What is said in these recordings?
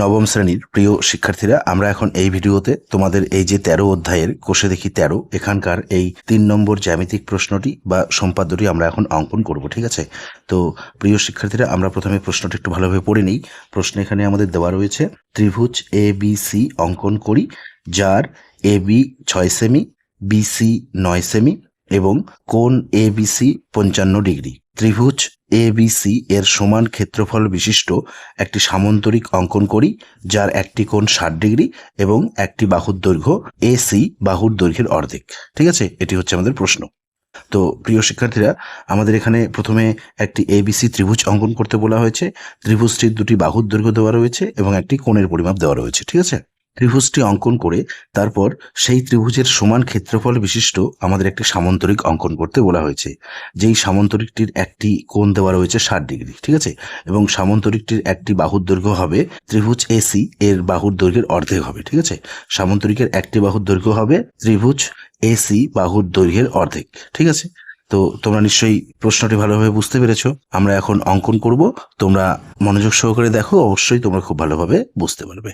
নবম শ্রেণির প্রিয় শিক্ষার্থীরা, আমরা এখন এই ভিডিওতে তোমাদের এই যে তেরো অধ্যায়ের কোষে দেখি তেরো, এখানকার এই তিন নম্বর জ্যামিতিক প্রশ্নটি বা সম্পাদ্যটি আমরা এখন অঙ্কন করব, ঠিক আছে? তো প্রিয় শিক্ষার্থীরা, আমরা প্রথমে প্রশ্নটি একটু ভালোভাবে পড়ে নিই। প্রশ্ন এখানে আমাদের দেওয়া রয়েছে, ত্রিভুজ এ বি সি অঙ্কন করি, যার এ বি ছয় সেমি বিসি নয় সেমি এবং কোন এ বিসি পঞ্চান্ন ডিগ্রি। ত্রিভুজ এ বিসি এর সমান ক্ষেত্রফল বিশিষ্ট একটি সামন্তরিক অঙ্কন করি, যার একটি কোণ ষাট ডিগ্রি এবং একটি বাহুর দৈর্ঘ্য এসি বাহুর দৈর্ঘ্যের অর্ধেক। ঠিক আছে? এটি হচ্ছে আমাদের প্রশ্ন। তো প্রিয় শিক্ষার্থীরা, আমাদের এখানে প্রথমে একটি এবিসি ত্রিভুজ অঙ্কন করতে বলা হয়েছে। ত্রিভুজটির দুটি বাহুর দৈর্ঘ্য দেওয়া রয়েছে এবং একটি কোণের পরিমাপ দেওয়া রয়েছে। ঠিক আছে? ত্রিভুজটি অঙ্কন করে তারপর সেই ত্রিভুজের সমান ক্ষেত্রফল বিশিষ্ট আমাদের একটি সামন্তরিক অঙ্কন করতে বলা হয়েছে। যেই সামন্তরিকটির একটি কোণ দেওয়া রয়েছে ষাট ডিগ্রি, ঠিক আছে? এবং সামন্তরিকটির একটি বাহুর দৈর্ঘ্য হবে ত্রিভুজ এসি এর বাহুর দৈর্ঘ্যের অর্ধেক হবে, ঠিক আছে? সামন্তরিকের একটি বাহুর দৈর্ঘ্য হবে ত্রিভুজ এসি বাহুর দৈর্ঘ্যের অর্ধেক, ঠিক আছে? তো তোমরা নিশ্চয়ই প্রশ্নটি ভালোভাবে বুঝতে পেরেছ। আমরা এখন অঙ্কন করব। তোমরা মনোযোগ সহকারে দেখো, অবশ্যই তোমরা খুব ভালোভাবে বুঝতে পারবে।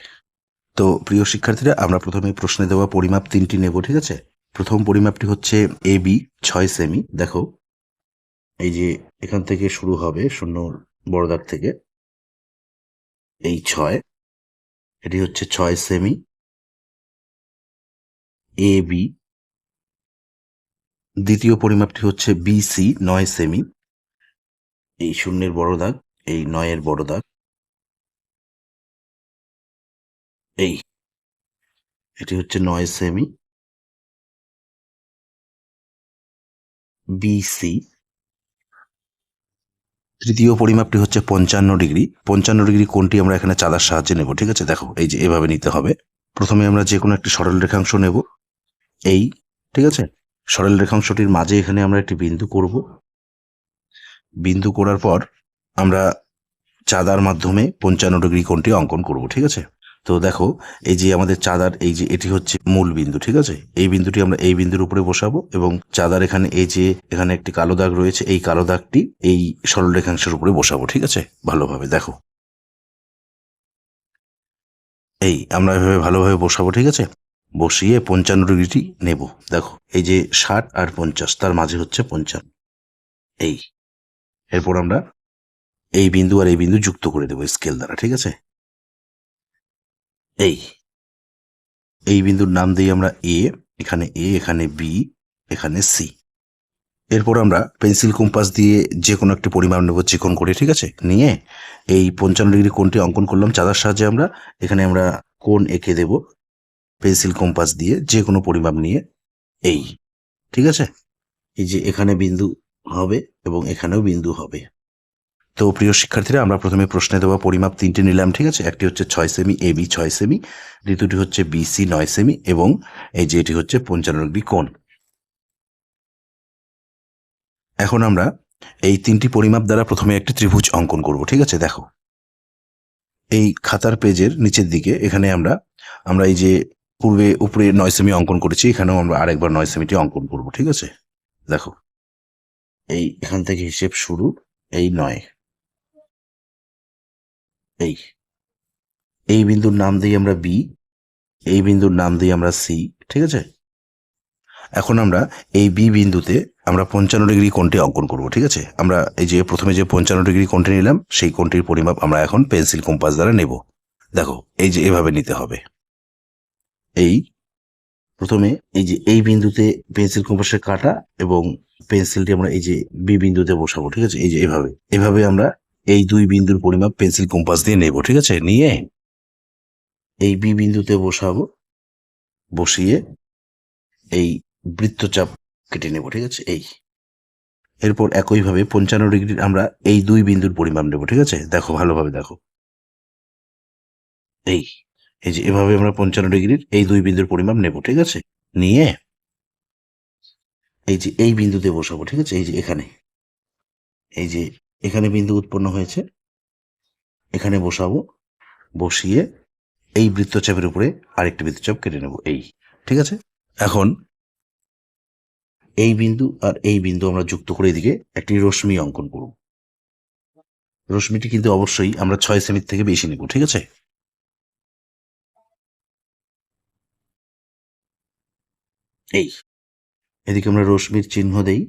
তো প্রিয় শিক্ষার্থীরা, আমরা প্রথমে প্রশ্নে দেওয়া পরিমাপ তিনটি নেব, ঠিক আছে? প্রথম পরিমাপটি হচ্ছে এ, বি, ছয় সেমি। দেখো, এই যে এখান থেকে শুরু হবে শূন্য বড় দাগ থেকে। এই ছয়, এটি হচ্ছে ছয় সেমি। এ, বি, দ্বিতীয় পরিমাপটি হচ্ছে বিসি নয় সেমি। এই শূন্যের বড় দাগ, এই নয়ের বড় দাগ। এই, এটি হচ্ছে নয় সেমি। বিসি তৃতীয় পরিমাপটি হচ্ছে পঞ্চান্ন ডিগ্রি। পঞ্চান্ন ডিগ্রি কোনটি আমরা এখানে চাঁদার সাহায্যে নেব, ঠিক আছে? দেখো, এই যে এভাবে নিতে হবে। প্রথমে আমরা যে কোনো একটি সরল রেখাংশ নেব। এই, ঠিক আছে? সরল রেখাংশটির মাঝে এখানে আমরা একটি বিন্দু করব। বিন্দু করার পর আমরা চাঁদার মাধ্যমে পঞ্চান্ন ডিগ্রি কোণটি অঙ্কন করব, ঠিক আছে? তো দেখো, এই যে আমাদের চাঁদার, এই যে এটি হচ্ছে মূল বিন্দু, ঠিক আছে? এই বিন্দুটি আমরা এই বিন্দুর উপরে বসাবো এবং চাঁদার এখানে এই যে এখানে একটি কালো দাগ রয়েছে, এই কালো দাগটি এই সরল রেখাংশের উপরে বসাবো, ঠিক আছে? ভালোভাবে, দেখো। এই, আমরা এভাবে ভালোভাবে বসাবো, ঠিক আছে? বসিয়ে পঞ্চান্ন ডিগ্রিটি নেব, দেখো। এই যে ষাট আর পঞ্চাশ, তার মাঝে হচ্ছে পঞ্চান্ন। এই, এরপর আমরা এই বিন্দু আর এই বিন্দু যুক্ত করে দেবো স্কেল দ্বারা, ঠিক আছে? এই। এই বিন্দুর নাম দিই আমরা এ এখানে এ এখানে বি এখানে সি এরপর আমরা পেন্সিল কম্পাস দিয়ে যে কোনো একটি পরিমাপ নেব চিকন করে, ঠিক আছে? নিয়ে এই পঞ্চান্ন ডিগ্রি কোণটি অঙ্কন করলাম। চাঁদার সাহায্যে আমরা এখানে আমরা কোণ এঁকে দেব। পেন্সিল কম্পাস দিয়ে যে কোনো পরিমাপ নিয়ে এই, ঠিক আছে? এই যে এখানে বিন্দু হবে এবং এখানেও বিন্দু হবে। তো প্রিয় শিক্ষার্থীরা, আমরা প্রথমে প্রশ্নে দেওয়া পরিমাপ তিনটে নিলাম, ঠিক আছে? একটি হচ্ছে ছয় সেমি, এ বি ছয় সেমি, দ্বিতীয়টি হচ্ছে বিসি নয় সেমি, এবং এই যে এটি হচ্ছে পঞ্চান্ন ডিগ্রি কোণ। এখন আমরা এই তিনটি পরিমাপ দ্বারা প্রথমে একটি ত্রিভুজ অঙ্কন করব, ঠিক আছে? দেখো। এই খাতার পেজের নিচের দিকে, এখানে আমরা আমরা এই যে পূর্বে উপরে নয় সেমি অঙ্কন করেছি, এখানেও আমরা আরেকবার নয় সেমিটি অঙ্কন করব, ঠিক আছে? দেখো। এই এখান থেকে হিসেব শুরু, এই নয়। এই এই বিন্দুর নাম দিই আমরা বি এই বিন্দুর নাম দিই আমরা সি ঠিক আছে? এখন আমরা এই বি বিন্দুতে আমরা পঞ্চান্ন ডিগ্রি কোণটি অঙ্কন করব, ঠিক আছে? আমরা এই যে প্রথমে যে পঞ্চান্ন ডিগ্রি কোণটি নিলাম, সেই কোণটির পরিমাপ আমরা এখন পেন্সিল কম্পাস দ্বারা নেব। দেখো, এই যে এভাবে নিতে হবে। এই, প্রথমে এই যে এই বিন্দুতে পেন্সিল কম্পাসের কাটা এবং পেন্সিলটি আমরা এই যে বি বিন্দুতে বসাবো, ঠিক আছে? এই যে এভাবে এভাবে আমরা এই দুই বিন্দুর পরিমাপ পেন্সিল কম্পাস দিয়ে নেব, ঠিক আছে? নিয়ে এই বি বিন্দুতে বসাবো, বসিয়ে এই বৃত্তচাপ কেটে নেব, ঠিক আছে? এই। এরপর একইভাবে পঞ্চান্ন ডিগ্রির আমরা এই দুই বিন্দুর পরিমাপ নেব, ঠিক আছে? দেখো, ভালোভাবে দেখো। এই এই যে এভাবে আমরা পঞ্চান্ন ডিগ্রির এই দুই বিন্দুর পরিমাপ নেব, ঠিক আছে? নিয়ে এই যে এই বিন্দুতে বসাবো, ঠিক আছে? এই যে এখানে। এই যে এখানে বিন্দু উৎপন্ন হয়েছে। এখানে বসাবো। বসিয়ে এই বৃত্তচাপের উপরে আরেকটি বৃত্তচাপ কেটে নেব, এই। ঠিক আছে? এখন এই বিন্দু আর এই বিন্দু আমরা যুক্ত করে এদিকে একটি রশ্মি অঙ্কন করব। রশ্মিটি কিন্তু অবশ্যই আমরা ছয় সেমির থেকে বেশি নেব, ঠিক আছে? এই। এদিকে আমরা রশ্মির চিহ্ন দেই,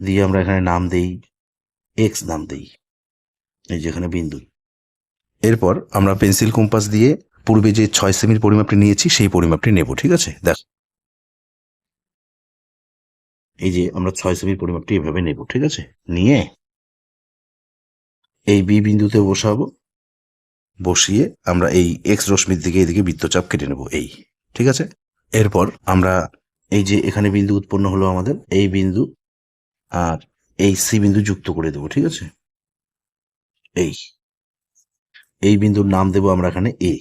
দিয়ে আমরা এখানে নাম দেই এক্স নাম দেই। এই যে এখানে বিন্দু। এরপর আমরা পেন্সিল কম্পাস দিয়ে পূর্বে যে ছয় সেমির পরিমাপটি নিয়েছি, সেই পরিমাপটি নেব, ঠিক আছে? দেখ। এই যে আমরা ছয় সেমির পরিমাপটি এভাবে নেব, ঠিক আছে? নিয়ে এই বি বিন্দুতে বসাবো। বসিয়ে আমরা এই এক্স রশ্মির দিকে, এদিকে বৃত্তচাপ কেটে নেব, এই, ঠিক আছে? এরপর আমরা এই যে এখানে বিন্দু উৎপন্ন হলো আমাদের, এই বিন্দু আর এই সি বিন্দু যুক্ত করে দেবো, ঠিক আছে? এই এই বিন্দুর নাম দেবো আমরা এখানে এ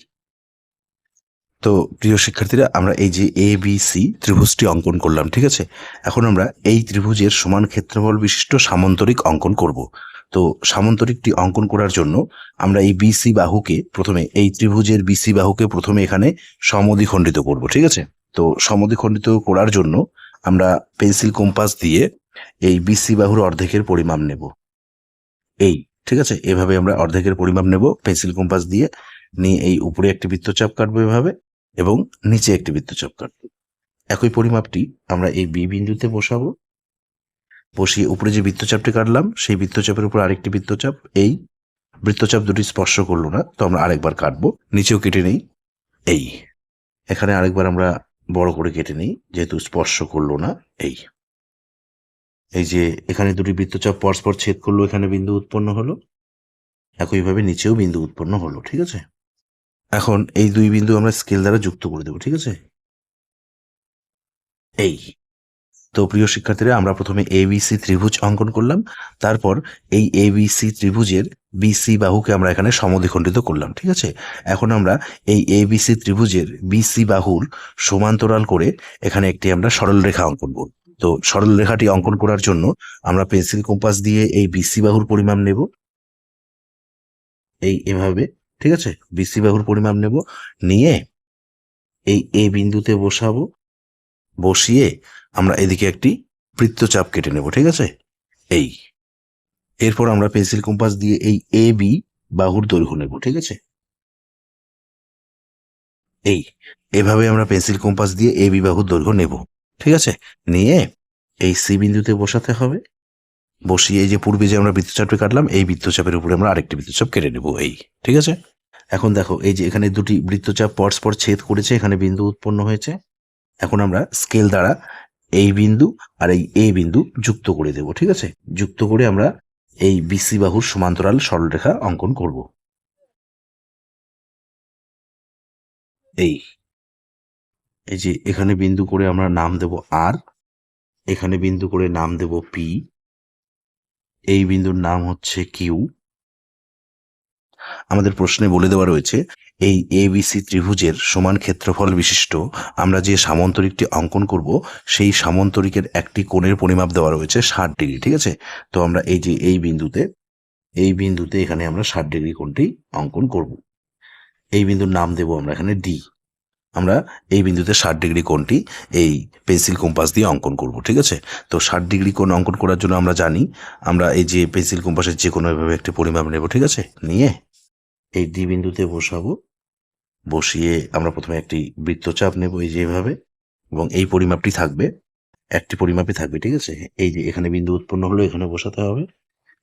তো প্রিয় শিক্ষার্থীরা, আমরা এই যে এ বি সি ত্রিভুজটি অঙ্কন করলাম, ঠিক আছে? এখন আমরা এই ত্রিভুজের সমান ক্ষেত্রফল বিশিষ্ট সামান্তরিক অঙ্কন করব। তো সামান্তরিকটি অঙ্কন করার জন্য আমরা এই বিসি বাহুকে প্রথমে, এই ত্রিভুজের বিসি বাহুকে প্রথমে এখানে সমদ্বিখণ্ডিত করব, ঠিক আছে? তো সমদ্বিখণ্ডিত করার জন্য আমরা পেন্সিল কম্পাস দিয়ে এই বিসি বাহুর অর্ধেকের পরিমাপ নেব। এই, ঠিক আছে? এভাবে আমরা অর্ধেকের পরিমাপ নেব, পেন্সিল কম্পাস দিয়ে নিয়ে এই উপরে একটি বৃত্তচাপ কাটবো এভাবে এবং নিচে একটি বৃত্তচাপ কাটবো। একই পরিমাপটি আমরা এই বি বিন্দুতে বসাবো। বসিয়ে উপরে যে বৃত্তচাপটি কাটলাম, সেই বৃত্তচাপের উপর আরেকটি বৃত্তচাপ। এই বৃত্তচাপ দুটি স্পর্শ করল না, তো আমরা আরেকবার কাটবো। নিচেও কেটে নেই। এই, এখানে আরেকবার আমরা বড় করে কেটে নিই, যেহেতু স্পর্শ করল না। এই এই যে এখানে দুটি বৃত্তচাপ পরস্পর ছেদ করল, এখানে বিন্দু উৎপন্ন হলো। একইভাবে নিচেও বিন্দু উৎপন্ন হলো, ঠিক আছে? এখন এই দুই বিন্দু আমরা স্কেল দ্বারা যুক্ত করে দেবো, ঠিক আছে? এই। তো প্রিয় শিক্ষার্থীরা, আমরা প্রথমে এবিসি ত্রিভুজ অঙ্কন করলাম। তারপর এই এবিসি ত্রিভুজের বিসি বাহুকে আমরা এখানে সমদ্বিখণ্ডিত করলাম, ঠিক আছে? এখন আমরা এই এবিসি ত্রিভুজের বিসি বাহুর সমান্তরাল করে এখানে একটি আমরা সরল রেখা অঙ্কন করব। তো সরল রেখাটি অঙ্কন করার জন্য আমরা পেন্সিল কম্পাস দিয়ে এই বিসি বাহুর পরিমাপ নেব। এই এভাবে, ঠিক আছে? বিসি বাহুর পরিমাপ নেব। নিয়ে এই এ বিন্দুতে বসাবো। বসিয়ে আমরা এদিকে একটি বৃত্তচাপ কেটে নেব, ঠিক আছে? এই। এরপর আমরা পেন্সিল কম্পাস দিয়ে এই এ বি বাহুর দৈর্ঘ্য নেব, ঠিক আছে? এই। এভাবে আমরা পেন্সিল কম্পাস দিয়ে এ বি বাহুর দৈর্ঘ্য নেব। ঠিক আছে? নিয়ে এই সি বিন্দুতে বসাতে হবে। বসিয়ে এই যে পূর্বে যে আমরা বৃত্তচাপটি কাটলাম, এই বৃত্তচাপের উপরে আমরা আরেকটি বৃত্তচাপ কেটে নেব, এই। ঠিক আছে? এখন দেখো, এই যে এখানে দুটি বৃত্তচাপ পরস্পর ছেদ করেছে, এখানে বিন্দু উৎপন্ন হয়েছে। এখন আমরা স্কেল দ্বারা এই বিন্দু আর এই এ বিন্দু যুক্ত করে দেব, ঠিক আছে? যুক্ত করে আমরা এই বিসি বাহুর সমান্তরাল সরলরেখা অঙ্কন করব। এই। এই যে এখানে বিন্দু করে আমরা নাম দেব আর, এখানে বিন্দু করে নাম দেব পি, এই বিন্দুর নাম হচ্ছে কিউ। আমাদের প্রশ্নে বলে দেওয়া রয়েছে, এই এবিসি ত্রিভুজের সমান ক্ষেত্রফল বিশিষ্ট, আমরা যে সামন্তরিকটি অঙ্কন করব, সেই সামন্তরিকের একটি কোণের পরিমাপ দেওয়া রয়েছে ষাট ডিগ্রি, ঠিক আছে? তো আমরা এই যে এই বিন্দুতে এই বিন্দুতে এখানে আমরা ষাট ডিগ্রি কোণটি অঙ্কন করব। এই বিন্দুর নাম দেব আমরা এখানে ডি। আমরা এই বিন্দুতে ষাট ডিগ্রি কোণটি এই পেন্সিল কম্পাস দিয়ে অঙ্কন করব, ঠিক আছে? তো ষাট ডিগ্রি কোণ অঙ্কন করার জন্য আমরা জানি আমরা এই যে পেন্সিল কম্পাসের যে কোনো এভাবে একটি পরিমাপ নেব, ঠিক আছে? নিয়ে এই ডি বিন্দুতে বসাবো। বসিয়ে আমরা প্রথমে একটি বৃত্তচাপ নেব এই যেভাবে এবং এই পরিমাপটি থাকবে, একটি পরিমাপই থাকবে, ঠিক আছে? এই যে এখানে বিন্দু উৎপন্ন হলো, এখানে বসাতে হবে।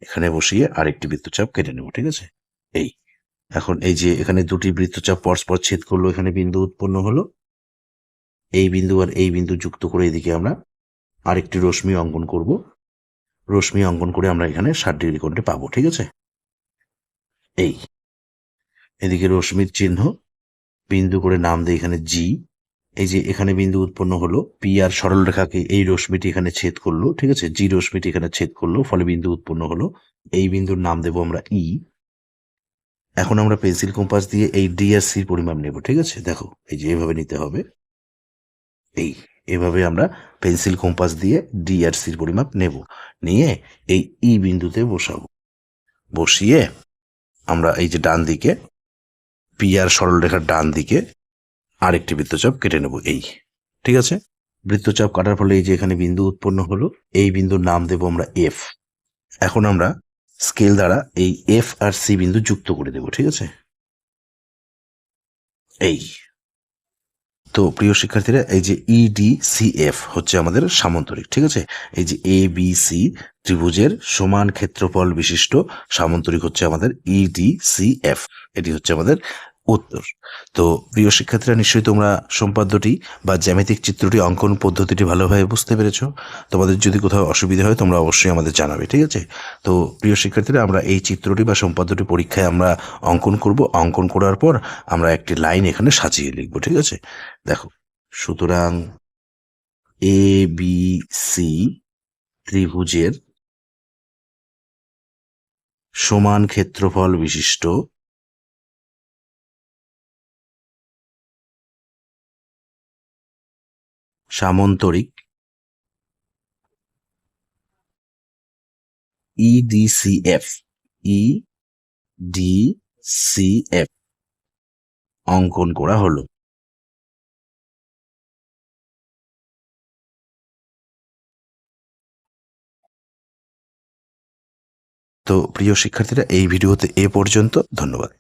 এখানে বসিয়ে আরেকটি বৃত্তচাপ কেটে নেব, ঠিক আছে? এই এখন এই যে এখানে দুটি বৃত্তচাপ পরস্পর ছেদ করল, এখানে বিন্দু উৎপন্ন হলো। এই বিন্দু আর এই বিন্দু যুক্ত করে এদিকে আমরা আরেকটি রশ্মি অঙ্কন করব। রশ্মি অঙ্কন করে আমরা এখানে ষাট ডিগ্রি কোণটি পাবো, ঠিক আছে? এই, এদিকে রশ্মির চিহ্ন, বিন্দু করে নাম দেয় এখানে জি এই যে এখানে বিন্দু উৎপন্ন হলো পি আর সরল রেখাকে এই রশ্মিটি এখানে ছেদ করল, ঠিক আছে? জি রশ্মিটি এখানে ছেদ করল, ফলে বিন্দু উৎপন্ন হলো। এই বিন্দুর নাম দেব আমরা ই এখন আমরা পেন্সিল কম্পাস দিয়ে এই ডি আর সির পরিমাপ নেব, ঠিক আছে? দেখো, এই যে এভাবে নিতে হবে। এই, এভাবে আমরা পেন্সিল কম্পাস দিয়ে ডি আর সির পরিমাপ নেব। নিয়ে এই ই বিন্দুতে বসাবো। বসিয়ে আমরা এই যে ডান দিকে পি আর সরলরেখার ডান দিকে আরেকটি বৃত্তচাপ কেটে নেব, এই, ঠিক আছে? বৃত্তচাপ কাটার ফলে এই যে এখানে বিন্দু উৎপন্ন হলো, এই বিন্দুর নাম দেব আমরা এফ এখন আমরা স্কেল দ্বারা এই এফ আর সি বিন্দু যুক্ত করে দেব, ঠিক আছে? এই। তো প্রিয় শিক্ষার্থীরা, এই যে ইডি এফ হচ্ছে আমাদের সামান্তরিক, ঠিক আছে? এই যে এ বি সি ত্রিভুজের সমান ক্ষেত্রফল বিশিষ্ট সামান্তরিক হচ্ছে আমাদের ইডি এফ এটি হচ্ছে আমাদের উত্তর। তো প্রিয় শিক্ষার্থীরা, নিশ্চয়ই তোমরা সম্পাদ্যটি বা জ্যামিতিক চিত্রটি, অঙ্কন পদ্ধতিটি ভালোভাবে বুঝতে পেরেছ। তোমাদের যদি কোথাও অসুবিধা হয়, তোমরা অবশ্যই আমাদের জানাবে, ঠিক আছে? তো প্রিয় শিক্ষার্থীরা, আমরা এই চিত্রটি বা সম্পাদ্যটি পরীক্ষায় আমরা অঙ্কন করব। অঙ্কন করার পর আমরা একটি লাইন এখানে সাজিয়ে লিখব, ঠিক আছে? দেখো, সুতরাং এ বি সি ত্রিভুজের সমান ক্ষেত্রফল বিশিষ্ট সামন্তরিক। E EDCF E D C F অঙ্কন করা হলো। তো প্রিয় শিক্ষার্থীরা, এই ভিডিওতে এ পর্যন্ত। ধন্যবাদ।